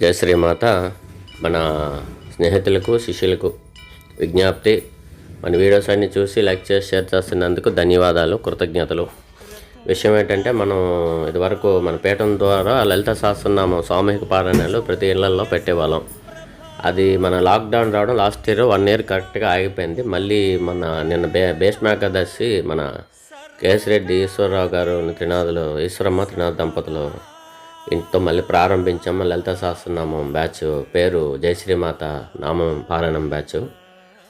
జయ శ్రీమాత మన స్నేహితులకు శిష్యులకు విజ్ఞప్తి. మన వీడియోస్ అన్ని చూసి లైక్ చేసి షేర్ చేస్తున్నందుకు ధన్యవాదాలు కృతజ్ఞతలు. విషయం ఏంటంటే మనం ఇదివరకు మన పీఠం ద్వారా లలిత సహస్రనామం సామూహిక పారాయణలు ప్రతి ఇళ్ళలో పెట్టేవాళ్ళం. అది మన లాక్డౌన్ రావడం లాస్ట్ ఇయర్ వన్ ఇయర్ కరెక్ట్గా ఆగిపోయింది. మళ్ళీ మన నిన్న బే భీష్మ మన కేసిరెడ్డి ఈశ్వరరావు గారు త్రినాథులు ఈశ్వరమ్మ త్రినాథ్ దంపతులు ఇంటితో మళ్ళీ ప్రారంభించాము? లలిత సహస్రనామం బ్యాచ్ పేరు జయశ్రీమాత నామం పారాయణం బ్యాచ్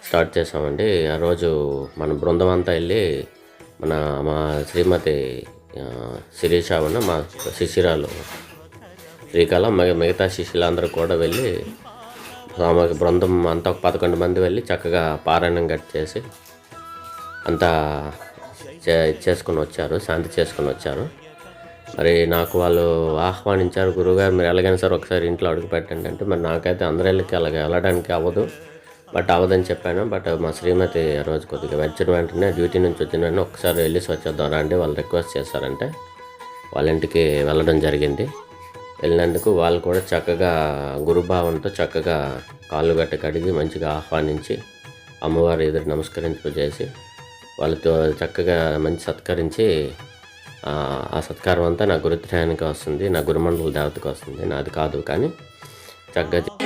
స్టార్ట్ చేసామండి ఆ రోజు మన బృందం అంతా వెళ్ళి మన మా శ్రీమతి ఆ, శిరీష ఉన్న మా శిశిరాలు శ్రీకాలం మిగతా శిష్యులందరూ కూడా వెళ్ళి సామూహిక బృందం అంతా ఒక పదకొండు మంది వెళ్ళి చక్కగా పారాయణం గట్టి చేసి అంతా చే- చేసుకుని వచ్చారు శాంతి చేసుకుని వచ్చారు. మరి నాకు వాళ్ళు ఆహ్వానించారు గురువుగారు మీరు ఎలాగైనా సార్ ఒకసారి ఇంట్లో అడుగు పెట్టండి అంటే మరి నాకైతే అందరి వెళ్ళకి అలాగే వెళ్ళడానికి అవ్వదు. బట్ అవ్వదని చెప్పాను. బట్ మా శ్రీమతి రోజు కొద్దిగా వచ్చిన వెంటనే డ్యూటీ నుంచి వచ్చిన వెంటనే ఒకసారి వెళ్ళేసి వచ్చేద్దాం రండి వాళ్ళు రిక్వెస్ట్ చేశారంటే వాళ్ళ ఇంటికి వెళ్ళడం జరిగింది. వెళ్ళినందుకు వాళ్ళు కూడా చక్కగా గురుభావంతో చక్కగా కాళ్ళు గట్ట కడిగి మంచిగా ఆహ్వానించి అమ్మవారి ఎదురు నమస్కరింపు చేసి వాళ్ళతో చక్కగా మంచి సత్కరించి ఆ సత్కారం అంతా నా గురుత్రయానికి వస్తుంది నా గురుమండల దేవతకు వస్తుంది. నాది కాదు కానీ చక్కగా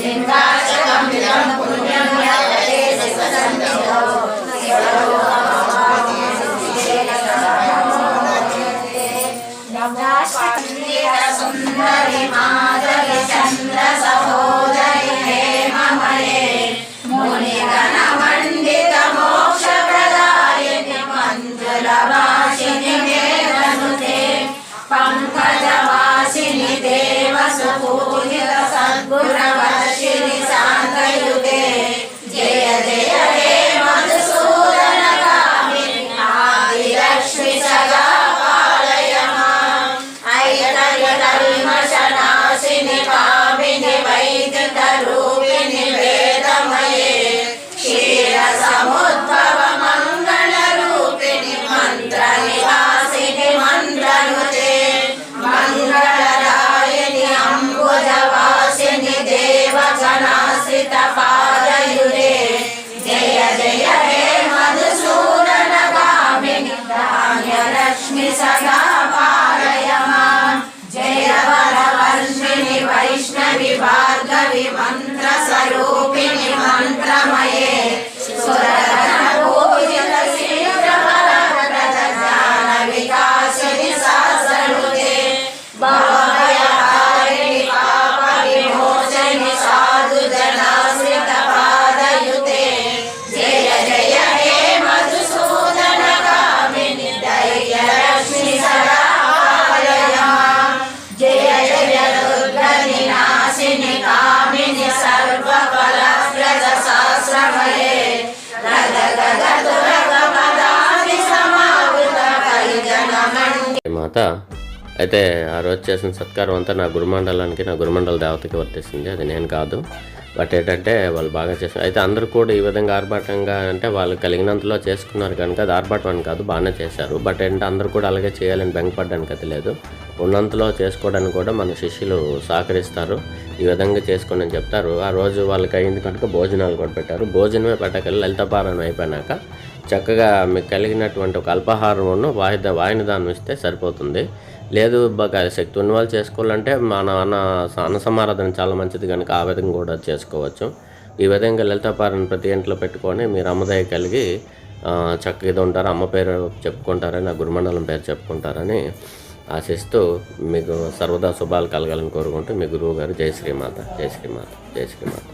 Linda. తర్వాత అయితే ఆ రోజు చేసిన సత్కారం అంతా నా గురుమండలానికి నా గురుమండల దేవతకి వర్తిస్తుంది. అది నేను కాదు. బట్ ఏంటంటే వాళ్ళు బాగా చేశారు అయితే అందరూ కూడా ఈ విధంగా ఆర్భాటంగా అంటే వాళ్ళు కలిగినంతలో చేసుకున్నారు కనుక అది ఆర్భాటం అని కాదు బాగానే చేశారు. బట్ ఏంటంటే అందరూ కూడా అలాగే చేయాలని బెంగపడడానికి అది లేదు. ఉన్నంతలో చేసుకోవడానికి కూడా మన శిష్యులు సహకరిస్తారు. ఈ విధంగా చేసుకోండి అని చెప్తారు. ఆ రోజు వాళ్ళకి అయింది కనుక భోజనాలు కూడా పెట్టారు. భోజనమే పెట్టకెళ్ళి లలితపారాయణం అయిపోయినాక చక్కగా మీకు కలిగినటువంటి ఒక అల్పాహారమును వాయిద వాయినదానం ఇస్తే సరిపోతుంది. లేదు శక్తి ఉన్న వాళ్ళు చేసుకోవాలంటే మన అన్న అన్న సమారాధన చాలా మంచిది కనుక ఆ విధంగా కూడా చేసుకోవచ్చు. ఈ విధంగా లలితాపారని ప్రతి ఇంట్లో పెట్టుకొని మీరు అమ్మదయ కలిగి చక్కగా ఇది ఉంటారు అమ్మ పేరు చెప్పుకుంటారని ఆ గురుమండలం పేరు చెప్పుకుంటారని ఆశిస్తూ మీకు సర్వదా శుభాలు కలగాలని కోరుకుంటూ మీ గురువు గారు జయ శ్రీమాత జయ శ్రీమాత జయ శ్రీమాత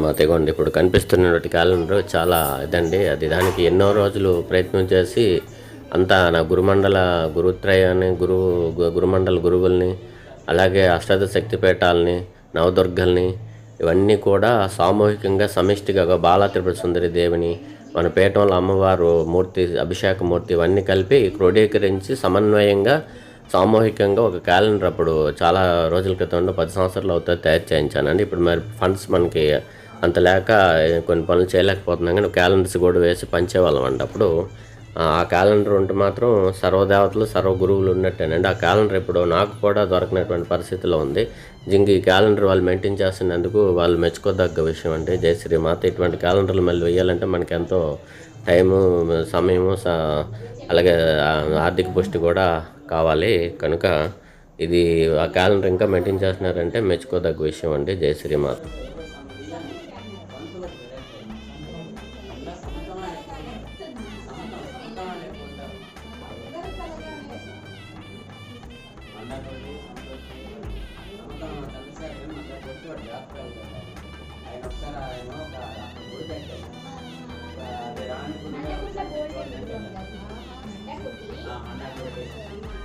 మా తెగోండి ఇప్పుడు కనిపిస్తున్నటువంటి క్యాలెండర్ చాలా ఇదండి. అది దానికి ఎన్నో రోజులు ప్రయత్నం చేసి అంతా నా గురుమండల గురుత్రయాన్ని గురువు గురుమండల గురువుల్ని అలాగే అష్టద శక్తిపీఠాలని నవదుర్గల్ని ఇవన్నీ కూడా సామూహికంగా సమిష్టిగా ఒక బాలా త్రిపుర సుందరి దేవిని మన పీఠంలో అమ్మవారు మూర్తి అభిషేక మూర్తి ఇవన్నీ కలిపి క్రోడీకరించి సమన్వయంగా సామూహికంగా ఒక క్యాలెండర్ అప్పుడు చాలా రోజుల క్రితం పది సంవత్సరాలు అవుతుంది తయారు చేయించానండి. ఇప్పుడు మరి ఫండ్స్ మనకి అంత లేక కొన్ని పనులు చేయలేకపోతున్నాం కానీ క్యాలెండర్స్ కూడా వేసి పంచేవాళ్ళం అండి అప్పుడు. ఆ క్యాలెండర్ ఉంటే మాత్రం సర్వదేవతలు సర్వ గురువులు ఉన్నట్టేనండి. ఆ క్యాలెండర్ ఇప్పుడు నాకు కూడా దొరకనటువంటి పరిస్థితిలో ఉంది. జింగి ఈ క్యాలెండర్ వాళ్ళు మెయింటైన్ చేస్తున్నందుకు వాళ్ళు మెచ్చుకోదగ్గ విషయం అంటే జై శ్రీమాత. ఇటువంటి క్యాలెండర్లు మళ్ళీ వేయాలంటే మనకి ఎంతో టైము సమయము స- అలాగే ఆర్థిక పుష్టి కూడా కావాలి. కనుక ఇది ఆ క్యాలెండర్ ఇంకా మెయింటైన్ చేస్తున్నారంటే మెచ్చుకోదగ్గ విషయం అండి. జై శ్రీమాత.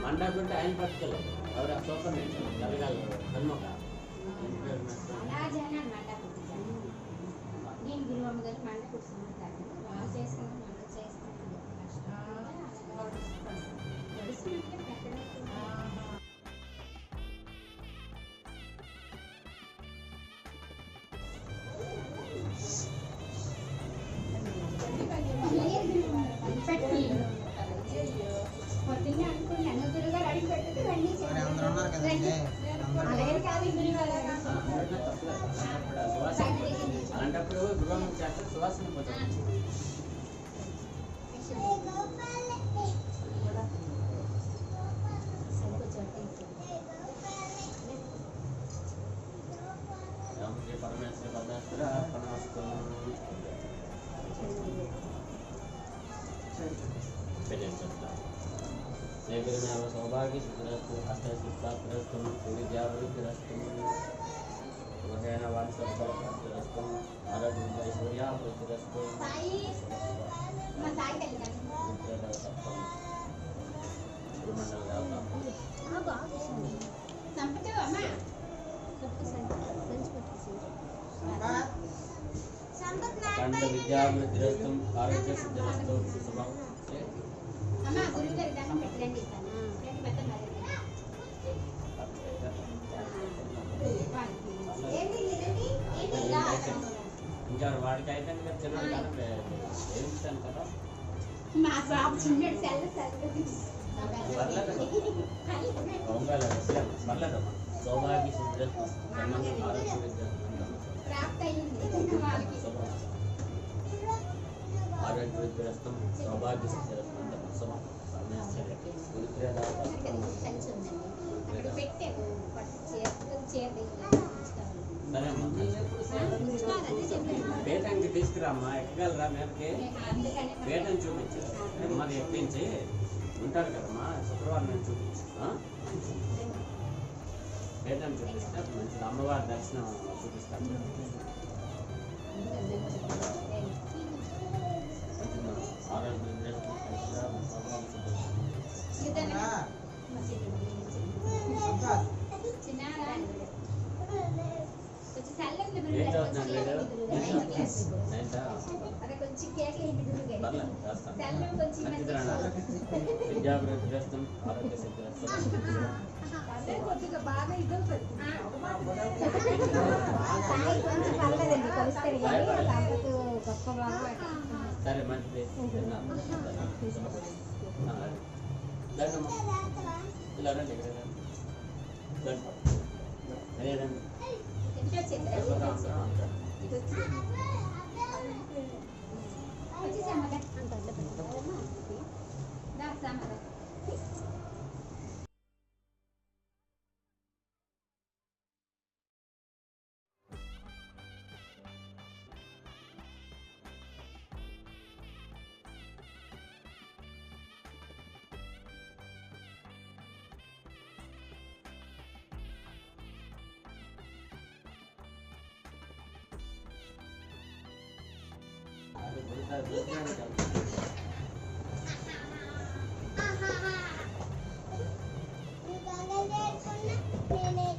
మండకుంటే ఆయన పట్టుకెళ్ళు ఎవరు సూపర్ కలగాలి. హన్మక నేను గురువమ్మ గారు మండ हाँ, नाम सौभाग्य सुरस्त अष्ट सुप्ता पुरस्तम सूर्यद्यावरी पुरस्तम वगैरह वाली सब पर पुरस्तम भारत दुर्गा ऐश्वर्या पुरस्तम संपत्ति अम्मा सबको संपत्ति संपत्ति శుభం అమ్మ గురువు గారి దండం పెట్టండి రండి పెద్దమ్మ ఏంటి ఏంటి ఏంటి ఇలా ఇంకా వాడికి అయితే ఇంకా చిన్నది కదా ఏమిస్తాను కదా మా బాబు చిన్నడు సెల్ సెల్ దొంగల విషయం పర్లేదమ్మా సౌభాగ్య సిద్ధిరస్తు జన్మం ఆరోగ్య విద్యార్థి ప్రాప్తి అయ్యింది సౌభాగ్య సిద్ధిరస్తం ఉత్సవం తీసుకురామ్మా ఎక్కగలరా మీదకి అందుకని వేటని చూపించు మరి ఎక్కించి ఉంటారు కదమ్మా శుక్రవారం నేను చూపించు వేటని చూపిస్తే మంచిది. అమ్మవారి దర్శనం చూపిస్తాను మంచిదమ్మా. ఆరోగ్య విద్యారస్తం సాయి కొంచెం పర్లేదండి కలుస్తారు కానీ కాకపోతే గొప్ప బాగా సరే మంచిది తిన్నాను. ఆ, దండమ్మ. ఇలా రండి ఇక్కడ రండి. దండం. అదే రండి. ఎంతో చిత్రం ఎవరు అందరం Ha ha ha.